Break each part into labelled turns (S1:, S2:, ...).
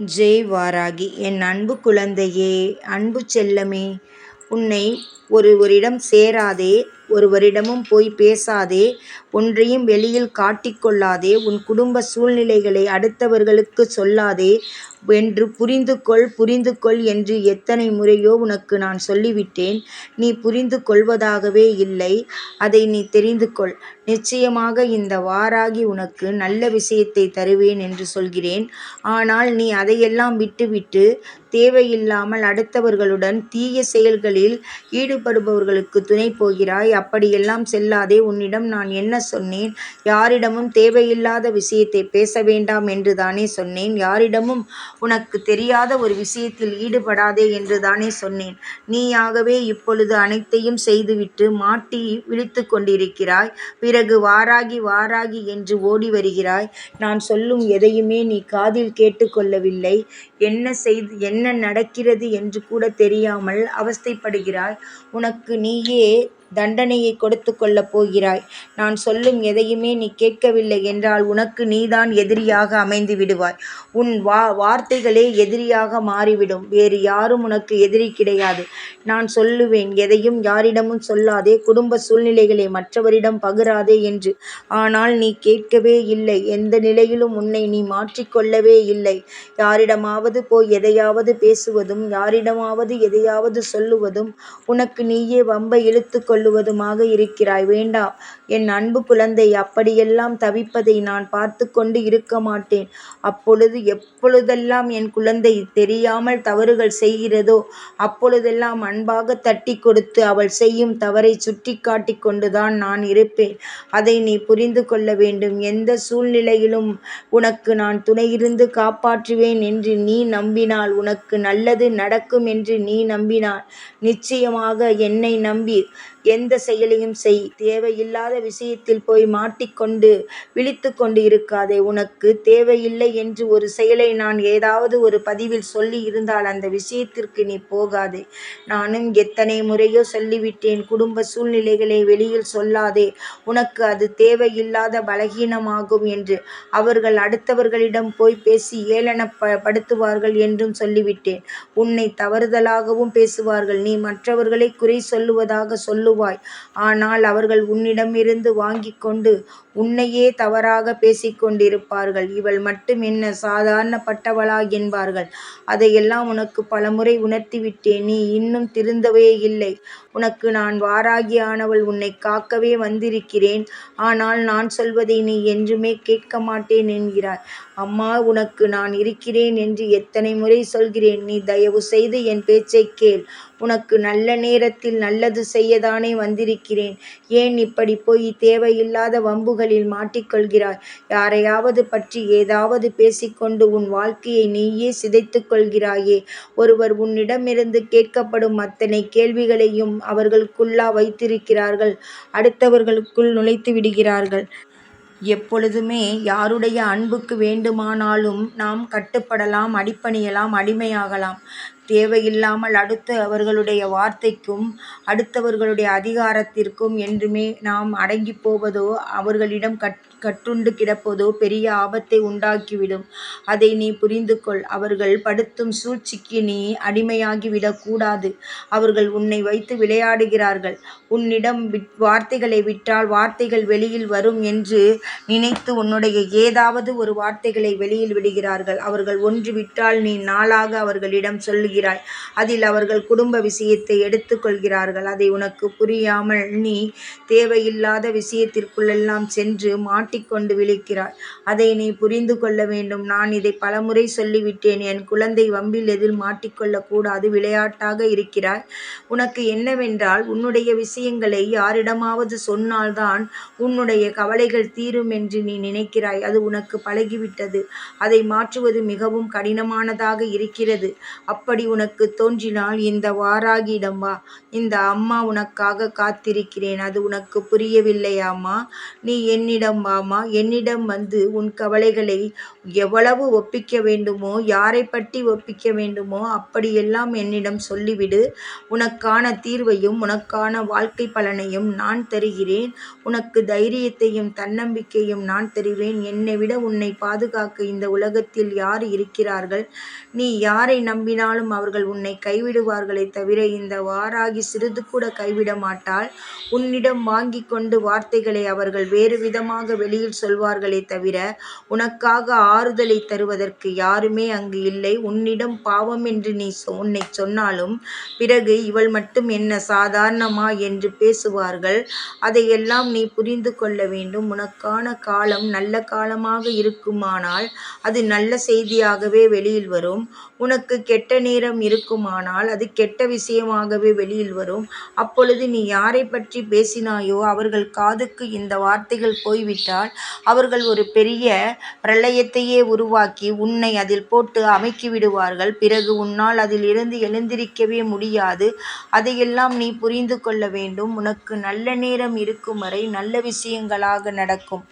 S1: ஜெய் வாராகி என் அன்பு குழந்தையே அன்பு செல்லமே உன்னை ஒருவரிடம் சேராதே ஒருவரிடமும் போய் பேசாதே ஒன்றையும் வெளியில் காட்டிக்கொள்ளாதே உன் குடும்ப சூழ்நிலைகளை அடுத்தவர்களுக்கு சொல்லாதே என்று புரிந்து கொள் புரிந்து கொள் என்று எத்தனை முறையோ உனக்கு நான் சொல்லிவிட்டேன். நீ புரிந்து கொள்வதாகவே இல்லை. அதை நீ தெரிந்து கொள் நிச்சயமாக இந்த வாராகி உனக்கு நல்ல விஷயத்தை தருவேன் என்று சொல்கிறேன். ஆனால் நீ அதையெல்லாம் விட்டுவிட்டு தேவையில்லாமல் அடுத்தவர்களுடன் தீய செயல்களில் ஈடுபடுபவர்களுக்கு துணை போகிறாய். அப்படியெல்லாம் செல்லாதே. உன்னிடம் நான் என்ன சொன்னேன். யாரிடமும் தேவையில்லாத விஷயத்தை பேச வேண்டாம் என்று தானே சொன்னேன். யாரிடமும் உனக்கு தெரியாத ஒரு விஷயத்தில் ஈடுபடாதே என்று தானே சொன்னேன். நீயாகவே இப்பொழுது அனைத்தையும் செய்துவிட்டு மாட்டி விழித்து கொண்டிருக்கிறாய். பிறகு வாராகி வாராகி என்று ஓடி வருகிறாய். நான் சொல்லும் எதையுமே நீ காதில் கேட்டுக்கொள்ளவில்லை என்ன செய்து என்ன நடக்கிறது என்று கூட தெரியாமல் அவஸ்தைப்படுகிறாய். உனக்கு நீயே தண்டனையை கொடுத்து கொள்ளப் போகிறாய். நான் சொல்லும் எதையுமே நீ கேட்கவில்லை என்றால் உனக்கு நீதான் எதிரியாக அமைந்து விடுவாய். உன் வா வார்த்தைகளே எதிரியாக மாறிவிடும். வேறு யாரும் உனக்கு எதிரி கிடையாது. நான் சொல்லுவேன் எதையும் யாரிடமும் சொல்லாதே குடும்ப சூழ்நிலைகளை மற்றவரிடம் பகிராதே என்று. ஆனால் நீ கேட்கவே இல்லை. எந்த நிலையிலும் உன்னை நீ மாற்றிக்கொள்ளவே இல்லை. யாரிடமாவது போய் எதையாவது பேசுவதும் யாரிடமாவது எதையாவது சொல்லுவதும் உனக்கு நீயே வம்பை இழுத்து கொள்ளுவதுமாக இருக்கிறாய். வேண்டாம் என் அன்பு குழந்தை அப்படியெல்லாம் தவிப்பதை நான் பார்த்து கொண்டு இருக்க மாட்டேன். அப்பொழுது எப்பொழுதெல்லாம் என் குழந்தை தெரியாமல் தவறுகள் செய்கிறதோ அப்பொழுதெல்லாம் அன்பாக தட்டி கொடுத்து அவள் செய்யும் தவறை சுட்டி காட்டி கொண்டுதான் நான் இருப்பேன். அதை நீ புரிந்து கொள்ள வேண்டும். எந்த சூழ்நிலையிலும் உனக்கு நான் துணையிருந்து காப்பாற்றுவேன் என்று நீ நம்பினால் உனக்கு நல்லது நடக்கும் என்று நீ நம்பினால் நிச்சயமாக என்னை நம்பி எந்த செயலையும் செய். தேவையில்லாத விஷயத்தில் போய் மாட்டிக்கொண்டு விழித்து கொண்டு இருக்காதே. உனக்கு தேவையில்லை என்று ஒரு செயலை நான் ஏதாவது ஒரு பதிவில் சொல்லி இருந்தால் அந்த விஷயத்திற்கு நீ போகாதே. நானும் எத்தனை முறையோ சொல்லிவிட்டேன். குடும்ப சூழ்நிலைகளை வெளியில் சொல்லாதே. உனக்கு அது தேவையில்லாத பலகீனமாகும் என்று. அவர்கள் அடுத்தவர்களிடம் போய் பேசி ஏளனப்படுத்துவார்கள் என்றும் சொல்லிவிட்டேன். உன்னை தவறுதலாகவும் பேசுவார்கள். நீ மற்றவர்களை குறை சொல்லுவதாக சொல்லு சொல்லுவாய் ஆனால் அவர்கள் உன்னிடமிருந்து வாங்கிக் கொண்டு உன்னையே தவறாக பேசிக்கொண்டிருப்பார்கள். இவள் மட்டும் என்ன சாதாரணப்பட்டவளா என்பார்கள். அதையெல்லாம் உனக்கு பலமுறை உணர்த்திவிட்டேன். நீ இன்னும் திருந்தவே இல்லை. உனக்கு நான் வாராகியானவள் உன்னை காக்கவே வந்திருக்கிறேன். ஆனால் நான் சொல்வதை நீ என்றுமே கேட்க மாட்டேன் என்கிறாய். அம்மா உனக்கு நான் இருக்கிறேன் என்று எத்தனை முறை சொல்கிறேன். நீ தயவு செய்து என் பேச்சை கேள். உனக்கு நல்ல நேரத்தில் நல்லது செய்யதானே வந்திருக்கிறேன். ஏன் இப்படி போய் தேவையில்லாத வம்புகள் வம்புகளில் மாட்டிக்கொள்கிறாய். யாரையாவது பற்றி ஏதாவது பேசிக்கொண்டு உன் வாழ்க்கையை நீயே சிதைத்து கொள்கிறாயே. ஒருவர் உன்னிடமிருந்து கேட்கப்படும் அத்தனை கேள்விகளையும் அவர்களுக்குள்ளா வைத்திருக்கிறார்கள். அடுத்தவர்களுக்குள் நுழைத்து விடுகிறார்கள். எப்பொழுதுமே யாருடைய அன்புக்கு வேண்டுமானாலும் நாம் கட்டுப்படலாம் அடிப்பணியலாம் அடிமையாகலாம். தேவையில்லாமல் அடுத்த அவர்களுடைய வார்த்தைக்கும் அடுத்தவர்களுடைய அதிகாரத்திற்கும் என்றுமே நாம் அடங்கி போவதோ அவர்களிடம் கட் கட்டுண்டு கிடப்பதோ பெரிய ஆபத்தை உண்டாக்கிவிடும். அதை நீ புரிந்து கொள் அவர்கள் படுத்தும் சூழ்ச்சிக்கு நீ அடிமையாகிவிடக்கூடாது அவர்கள் உன்னை வைத்து விளையாடுகிறார்கள். உன்னிடம் வார்த்தைகளை விட்டால் வார்த்தைகள் வெளியில் வரும் என்று நினைத்து உன்னுடைய ஏதாவது ஒரு வார்த்தைகளை வெளியில் விடுகிறார்கள். அவர்கள் ஒன்று விட்டால் நீ நாளாக அவர்களிடம் சொல்லுகிறாய். அதில் அவர்கள் குடும்ப விஷயத்தை எடுத்துக்கொள்கிறார்கள். அதை உனக்கு புரியாமல் நீ தேவையில்லாத விஷயத்திற்குள்ளெல்லாம் சென்று மாட்டிக்கொண்டு விழிக்கிறாய் அதை நீ புரிந்து கொள்ள வேண்டும். நான் இதை பலமுறை சொல்லிவிட்டேன். என் குழந்தை வம்பில் எதில் மாட்டிக்கொள்ளக்கூடாது விளையாட்டாக இருக்கிறாய் உனக்கு என்னவென்றால் உன்னுடைய விஷயங்களை யாரிடமாவது சொன்னால்தான் உன்னுடைய கவலைகள் தீரும் என்று நீ நினைக்கிறாய். அது உனக்கு பழகிவிட்டது. அதை மாற்றுவது மிகவும் கடினமானதாக இருக்கிறது. அப்படி உனக்கு தோன்றினால் இந்த வாராகியிடம் வா. இந்த அம்மா உனக்காக காத்திருக்கிறேன். அது உனக்கு புரியவில்லையாம்மா? நீ என்னிடம் வா. காமா என்னிடம் வந்து உன் கவலைகளை எவ்வளவு ஒப்பிக்க வேண்டுமோ யாரை பற்றி ஒப்பிக்க வேண்டுமோ அப்படியெல்லாம் என்னிடம் சொல்லிவிடு. உனக்கான தீர்வையும் உனக்கான வாழ்க்கை பலனையும் நான் தருகிறேன். உனக்கு தைரியத்தையும் தன்னம்பிக்கையும் நான் தருவேன். என்னைவிட உன்னை பாதுகாக்க இந்த உலகத்தில் யார் இருக்கிறார்கள்? நீ யாரை நம்பினாலும் அவர்கள் உன்னை கைவிடுவார்களே தவிர இந்த வாராகி சிறிதுகூட கைவிட மாட்டாள். உன்னிடம் வாங்கி கொண்டு வார்த்தைகளை அவர்கள் வேறுவிதமாக வெளியில் சொல்வார்களே தவிர உனக்காக ஆறுதலை தருவதற்கு யாருமே அங்கு இல்லை. உன்னிடம் பாவம் என்று நீ உன்னை சொன்னாலும் பிறகு இவள் மட்டும் என்ன சாதாரணமா? என்று பேசுவார்கள். அதையெல்லாம் நீ புரிந்து கொள்ள வேண்டும். உனக்கான காலம் நல்ல காலமாக இருக்குமானால் அது நல்ல செய்தியாகவே வெளியில் வரும். உனக்கு கெட்ட நேரம் இருக்குமானால் அது கெட்ட விஷயமாகவே வெளியில் வரும். அப்பொழுது நீ யாரை பற்றி பேசினாயோ அவர்கள் காதுக்கு இந்த வார்த்தைகள் போய்விட்டால் அவர்கள் ஒரு பெரிய பிரளயத்தையே உருவாக்கி உன்னை அதில் போட்டு அமைக்கி விடுவார்கள் பிறகு உன்னால் அதில் இருந்து எழுந்திருக்கவே முடியாது. அதையெல்லாம் நீ புரிந்து கொள்ள வேண்டும். உனக்கு நல்ல நேரம் இருக்கும் வரை நல்ல விஷயங்களாக நடக்கும்.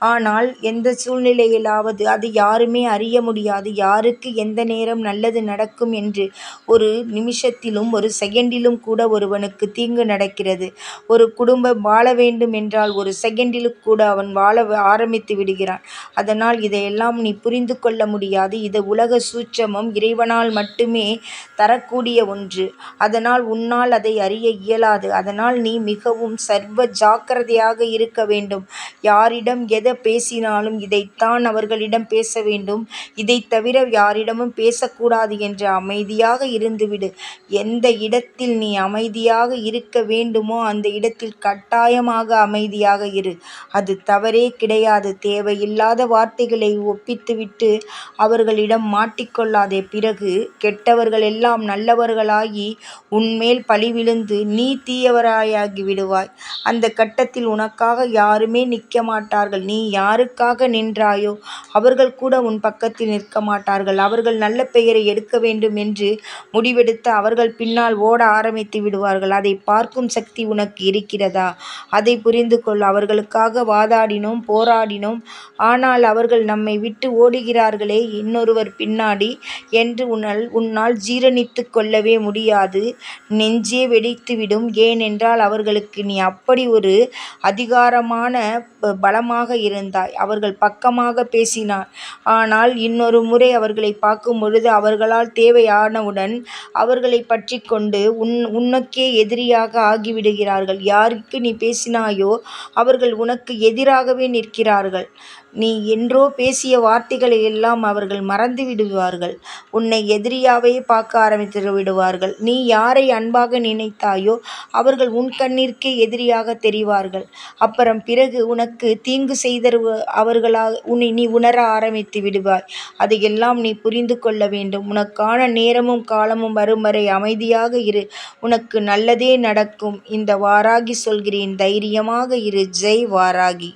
S1: ஆனால் எந்த சூழ்நிலையிலாவது அது யாருமே அறிய முடியாது. யாருக்கு எந்த நேரம் நல்லது நடக்கும் என்று ஒரு நிமிஷத்திலும் ஒரு செகண்டிலும் கூட ஒருவனுக்கு தீங்கு நடக்கிறது. ஒரு குடும்பம் வாழ வேண்டும் என்றால் ஒரு செகண்டிலும் கூட அவன் வாழ ஆரம்பித்து விடுகிறான் அதனால் இதையெல்லாம் நீ புரிந்து கொள்ள முடியாது. இது உலக சூட்சமம் இறைவனால் மட்டுமே தரக்கூடிய ஒன்று. அதனால் உன்னால் அதை அறிய இயலாது. அதனால் நீ மிகவும் சர்வ ஜாக்கிரதையாக இருக்க வேண்டும். யாரிடம் பேசினாலும் இதைத்தான் அவர்களிடம் பேச வேண்டும். இதைத் தவிர யாரிடமும் பேசக்கூடாது என்று அமைதியாக இருந்துவிடு. எந்த இடத்தில் நீ அமைதியாக இருக்க வேண்டுமோ அந்த இடத்தில் கட்டாயமாக அமைதியாக இரு. அது தவறே கிடையாது. தேவையில்லாத வார்த்தைகளை ஒப்பித்துவிட்டு அவர்களிடம் மாட்டிக்கொள்ளாதே. பிறகு கெட்டவர்கள் எல்லாம் நல்லவர்களாகி உன்மேல் பழி விழுந்து நீ தீயவராயாகி விடுவாய் அந்த கட்டத்தில் உனக்காக யாருமே நிற்க மாட்டார்கள். நீ நீ யாருக்காக நின்றாயோ அவர்கள் கூட உன் பக்கத்தில் நிற்க மாட்டார்கள். அவர்கள் நல்ல பெயரை எடுக்க வேண்டும் என்று முடிவெடுத்து அவர்கள் பின்னால் ஓட ஆரம்பித்து விடுவார்கள் அதைப் பார்க்கும் சக்தி உனக்கு இருக்கிறதா? அதை புரிந்து கொள். அவர்களுக்காக வாதாடினோம் போராடினோம். ஆனால் அவர்கள் நம்மை விட்டு ஓடுகிறார்களே இன்னொருவர் பின்னாடி என்று உன்னால் ஜீரணித்துக் கொள்ளவே முடியாது. நெஞ்சே வெடித்துவிடும். ஏனென்றால் அவர்களுக்கு நீ அப்படி ஒரு அதிகாரமான பலமாக இருந்தாய். அவர்கள் பக்கமாக பேசினார் ஆனால் இன்னொரு முறை அவர்களைப் பார்க்கும்பொழுது அவர்களால் தேவையானவுடன் அவர்களைப் பற்றிக்கொண்டு உனக்கே எதிரியாக ஆகிவிடுகிறார்கள். யாருக்கு நீ பேசினாயோ அவர்கள் உனக்கு எதிராகவே நிற்கிறார்கள். நீ என்றோ பேசிய வார்த்தைகளை எல்லாம் அவர்கள் மறந்து விடுவார்கள் உன்னை எதிரியாவே பார்க்க ஆரம்பித்து விடுவார்கள் நீ யாரை அன்பாக நினைத்தாயோ அவர்கள் உன் கண்ணிற்கே எதிரியாக தெரிவார்கள். அப்புறம் பிறகு உனக்கு தீங்கு செய்த அவர்களாக நீ உணர ஆரம்பித்து விடுவாய் அதையெல்லாம் நீ புரிந்து கொள்ள வேண்டும். உனக்கான நேரமும் காலமும் வரும் வரை அமைதியாக இரு. உனக்கு நல்லதே நடக்கும். இந்த வாராகி சொல்கிறேன் தைரியமாக இரு. ஜெய் வாராகி.